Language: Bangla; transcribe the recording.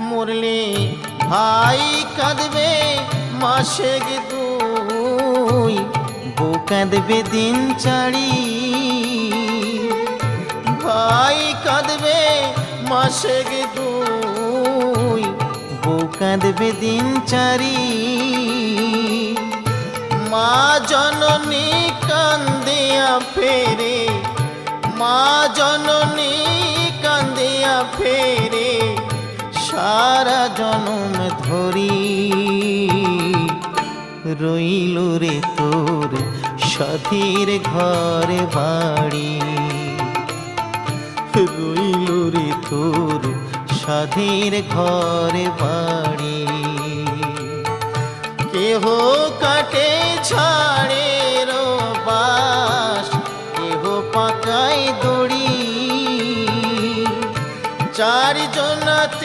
মরলে ভাই কাঁদবে, মাসে দুই বউ কাঁদবে দিন চারি। ভাই কাঁদবে, মাসে দুই বউ কাঁদবে দিন চারি। মা জননী কান্দিয়া ফেরে মা জননী কান্দিয়া ফেরে সারা জনম ধরি। রইল রে তোর সাথীর ঘরে বাড়ি। রইল রে তোর সাধীর ঘরে বাড়ি। কেহ কাটে ছাড়ে চারি কেহ